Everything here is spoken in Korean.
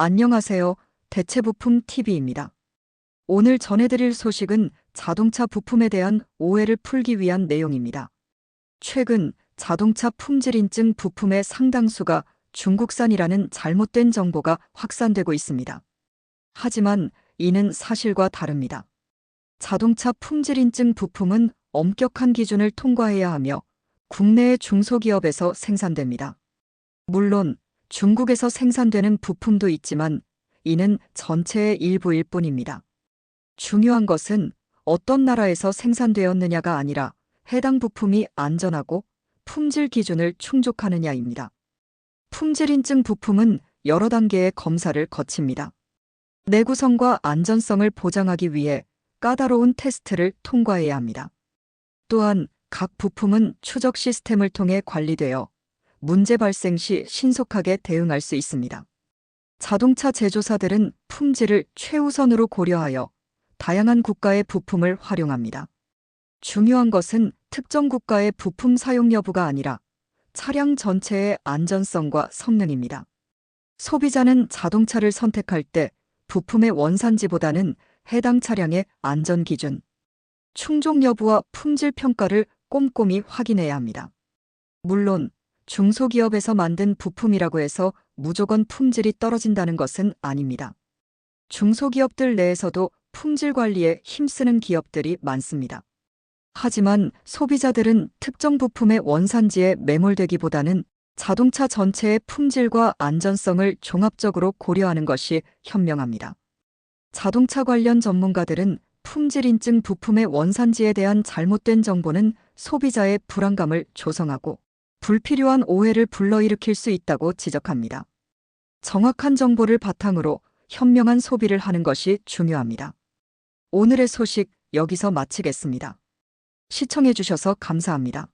안녕하세요. 대체부품 TV입니다. 오늘 전해드릴 소식은 자동차 부품에 대한 오해를 풀기 위한 내용입니다. 최근 자동차 품질 인증 부품의 상당수가 중국산이라는 잘못된 정보가 확산되고 있습니다. 하지만 이는 사실과 다릅니다. 자동차 품질 인증 부품은 엄격한 기준을 통과해야 하며 국내의 중소기업에서 생산됩니다. 물론 중국에서 생산되는 부품도 있지만 이는 전체의 일부일 뿐입니다. 중요한 것은 어떤 나라에서 생산되었느냐가 아니라 해당 부품이 안전하고 품질 기준을 충족하느냐입니다. 품질 인증 부품은 여러 단계의 검사를 거칩니다. 내구성과 안전성을 보장하기 위해 까다로운 테스트를 통과해야 합니다. 또한 각 부품은 추적 시스템을 통해 관리되어 문제 발생 시 신속하게 대응할 수 있습니다. 자동차 제조사들은 품질을 최우선으로 고려하여 다양한 국가의 부품을 활용합니다. 중요한 것은 특정 국가의 부품 사용 여부가 아니라 차량 전체의 안전성과 성능입니다. 소비자는 자동차를 선택할 때 부품의 원산지보다는 해당 차량의 안전 기준, 충족 여부와 품질 평가를 꼼꼼히 확인해야 합니다. 물론 중소기업에서 만든 부품이라고 해서 무조건 품질이 떨어진다는 것은 아닙니다. 중소기업들 내에서도 품질 관리에 힘쓰는 기업들이 많습니다. 하지만 소비자들은 특정 부품의 원산지에 매몰되기보다는 자동차 전체의 품질과 안전성을 종합적으로 고려하는 것이 현명합니다. 자동차 관련 전문가들은 품질 인증 부품의 원산지에 대한 잘못된 정보는 소비자의 불안감을 조성하고 불필요한 오해를 불러일으킬 수 있다고 지적합니다. 정확한 정보를 바탕으로 현명한 소비를 하는 것이 중요합니다. 오늘의 소식 여기서 마치겠습니다. 시청해주셔서 감사합니다.